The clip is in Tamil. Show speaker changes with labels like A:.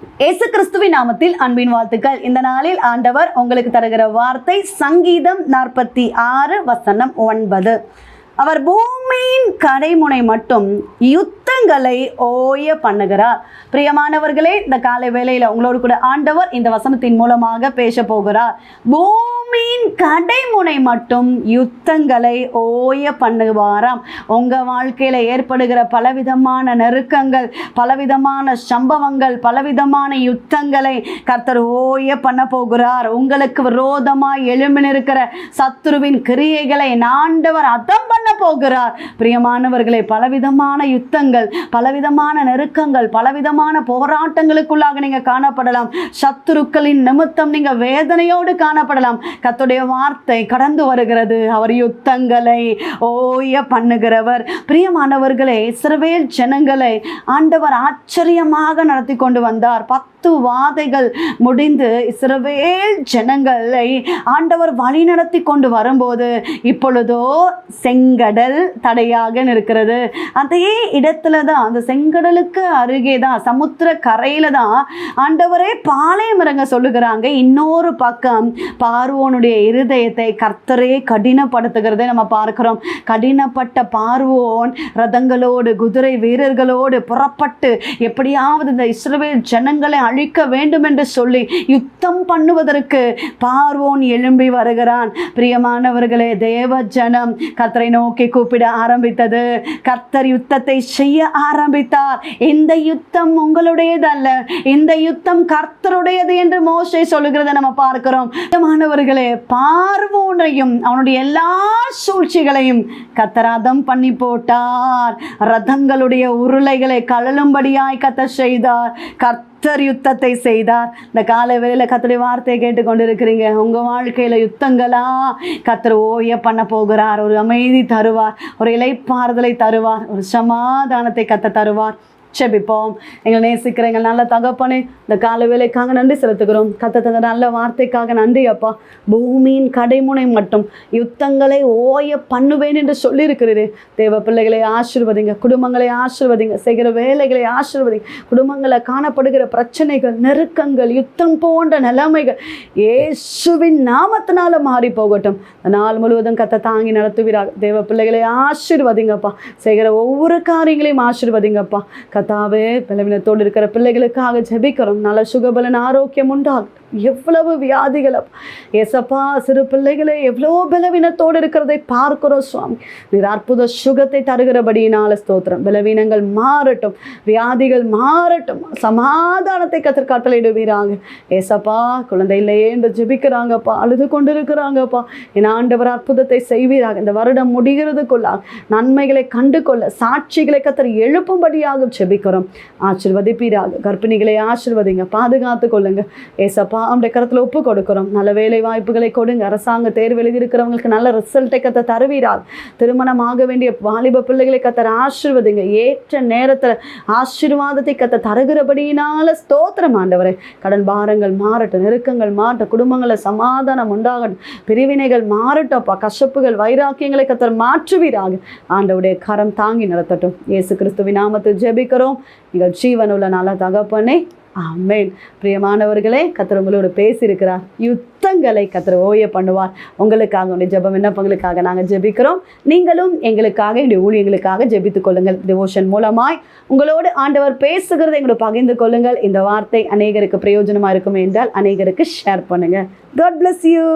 A: இயேசு கிறிஸ்துவின் நாமத்தில் அன்பின் வாழ்த்துக்கள். இந்த நாளில் ஆண்டவர் உங்களுக்கு தருகிற வார்த்தை சங்கீதம் நாற்பத்தி ஆறு வசனம் ஒன்பது. அவர் பூமியின் கடைமுனை மட்டும் யுத்தங்களை ஓய பண்ணுகிறார். பிரியமானவர்களே இந்த காலை வேளையில் உங்களோடு கூட ஆண்டவர் இந்த வசனத்தின் மூலமாக பேச போகிறார். பூமியின் கடைமுனை மட்டும் யுத்தங்களை ஓய பண்ணுவாராம். உங்கள் வாழ்க்கையில் ஏற்படுகிற பலவிதமான நெருக்கங்கள் பலவிதமான சம்பவங்கள் பலவிதமான யுத்தங்களை கர்த்தர் ஓய பண்ண போகிறார். உங்களுக்கு விரோதமாக எழும்பி இருக்கிற சத்துருவின் கிரியைகளை நாண்டவர் அதம் போகிறார். பிரியமானவர்களை பலவிதமான யுத்தங்கள் பலவிதமான நெருக்கங்கள் பலவிதமான போராட்டங்களுக்குள்ளாக நீங்க காணப்படலாம். சத்துருக்களின் நிமித்தம் நீங்க வேதனையோடு காணப்படலாம். கத்துடைய வார்த்தை கடந்து வருகிறது. அவர் யுத்தங்களை ஓய பண்ணுகிறவர். பிரியமானவர்களே இஸ்ரவேல் ஜனங்களை ஆண்டவர் ஆச்சரியமாக நடத்தி கொண்டு வந்தார். பத்து வாதைகள் முடிந்து இஸ்ரவேல் ஜனங்களை ஆண்டவர் வழி நடத்தி கொண்டு வரும்போது இப்பொழுதோ செங்கடல் தடையாக நிற்கிறது. அதே இடத்துல தான் அந்த செங்கடலுக்கு அருகே தான் சமுத்திர கரையில் தான் ஆண்டவரே பாளையம் இறங்க சொல்லுகிறாங்க. இன்னொரு பக்கம் பார்வோனுடைய இருதயத்தை கர்த்தரே கடினப்படுத்துகிறதை நம்ம பார்க்கிறோம். கடினப்பட்ட பார்வோன் ரதங்களோடு குதிரை வீரர்களோடு புறப்பட்டு எப்படியாவது இந்த இஸ்ரவேல் ஜனங்களை அழிக்க வேண்டும் என்று சொல்லி யுத்தம் பண்ணுவதற்கு பார்வோன் எழும்பி வருகிறான். பிரியமானவர்களே தேவ ஜனம் கர்த்தரை நோக்கி கூப்பிட ஆரம்பித்தது. கர்த்தர் யுத்தத்தை செய்ய ஆரம்பித்தார். இந்த யுத்தம் உங்களுடையதல்ல. இந்த யுத்தம் கர்த்தருடையது என்று மோசை சொல்லுகிறத நம்ம பார்க்கிறோம். மாணவர்களே பார்வோனையும் அவனுடைய எல்லா சூழ்ச்சிகளையும் கத்தராதம் பண்ணி போட்டார். ரதங்களுடைய உருளைகளை கழலும்படியாய் கத்த செய்தார். கர்த்த கத்தர் யுத்தத்தை செய்தார். இந்த காலை வேளையில் கத்தருடைய வார்த்தையை கேட்டுக்கொண்டு இருக்கிறீங்க உங்கள் வாழ்க்கையில் யுத்தங்களா? கத்தர் ஓய பண்ண போகிறார். ஒரு அமைதி தருவார். ஒரு இலைப்பாறுதலை தருவார். ஒரு சமாதானத்தை கத்த தருவார். செபிப்போம். எங்களை நேசிக்கிற எங்கள் நல்ல தகப்பனே இந்த கால வேலைக்காக நன்றி செலுத்துகிறோம். கத்த தந்த நல்ல வார்த்தைக்காக நன்றி அப்பா. பூமியின் கடைமுனை மட்டும் யுத்தங்களை ஓய பண்ணுவேன் என்று சொல்லியிருக்கிறீரே. தேவ பிள்ளைகளை ஆசிர்வதிங்க குடும்பங்களை ஆசிர்வதிங்க செய்கிற வேலைகளை ஆசிர்வதிங்க. குடும்பங்களை காணப்படுகிற பிரச்சனைகள் நெருக்கங்கள் யுத்தம் போன்ற நிலைமைகள் இயேசுவின் நாமத்தினால மாறி போகட்டும். நாள் முழுவதும் கத்த தாங்கி நடத்துவீராக. தேவ பிள்ளைகளை ஆசிர்வதிங்கப்பா. செய்கிற ஒவ்வொரு காரியங்களையும் ஆசிர்வதிங்கப்பா. கத்தாவே பலவீனத்தோடு இருக்கிற பிள்ளைகளுக்காக ஜெபிக்கிறோம். நல்ல சுகபலன் ஆரோக்கியம் உண்டாகட்டும் எவ்வளவு வியாதிகள் ஏசப்பா சிறு பிள்ளைகளே எவ்வளோ பலவீனத்தோடு இருக்கிறதை பார்க்கிறோம் சுவாமி. நீர் அற்புத சுகத்தை தருகிறபடியினால ஸ்தோத்திரம். பலவீனங்கள் மாறட்டும். வியாதிகள் மாறட்டும். சமாதானத்தை கத்தர் கட்டளையிடுவீராங்க ஏசப்பா குழந்தை இல்லையே என்று ஜெபிக்கிறாங்கப்பா. அழுது கொண்டு இருக்கிறாங்கப்பா என் ஆண்டவர் அற்புதத்தை செய்வீராக. இந்த வருடம் முடிகிறதுக்குள்ளாக நன்மைகளை கண்டு கொள்ள சாட்சிகளை கத்தர் எழுப்பும்படியாக ஜெபிக்கிறோம் ஆசிர்வதிப்பீராக. கர்ப்பிணிகளை ஆசிர்வதிங்க. பாதுகாத்து கொள்ளுங்க. ஏசப்பா அவருடைய கருத்தில் ஒப்பு கொடுக்கிறோம். நல்ல வேலை வாய்ப்புகளை கொடுங்க. அரசாங்க தேர்வு எழுதியிருக்கிறவங்களுக்கு நல்ல ரிசல்ட்டை கத்த தருவீராக. திருமணம் ஆக வேண்டிய வாலிப பிள்ளைகளை கத்தர் ஆசிர்வதிங்க. ஏற்ற நேரத்தில் ஆசீர்வாதத்தை கத்த தருகிறபடியினால ஸ்தோத்திரம் ஆண்டவரே. கடன் பாரங்கள் மாறட்டும். நெருக்கங்கள் மாறட்டும். குடும்பங்களில் சமாதானம் உண்டாகட்டும். பிரிவினைகள் மாறட்டப்பா. கசப்புகள் வைராக்கியங்களை கத்தர் மாற்றுவீராக. ஆண்டவுடைய கரம் தாங்கி நடத்தட்டும். இயேசு கிறிஸ்துவின் நாமத்தில் ஜெபிக்கிறோம். நீங்கள் ஜீவனுள்ள நல்ல தகப்பனே. ஆமேன். பிரியமானவர்களே கத்திர உங்களோட பேசியிருக்கிறார். யுத்தங்களை கத்திர ஓய பண்ணுவார். உங்களுக்காக உடைய ஜெபம் விண்ணப்பங்களுக்காக நாங்கள் ஜெபிக்கிறோம். நீங்களும் எங்களுக்காக என்னுடைய ஊழியங்களுக்காக ஜெபித்துக் கொள்ளுங்கள். டிவோஷன் மூலமாய் உங்களோடு ஆண்டவர் பேசுகிறதை எங்களோட பகிர்ந்து கொள்ளுங்கள். இந்த வார்த்தை அநேகருக்கு பிரயோஜனமாக இருக்கும் என்றால் அநேகருக்கு ஷேர் பண்ணுங்கள் காட் பிளஸ் யூ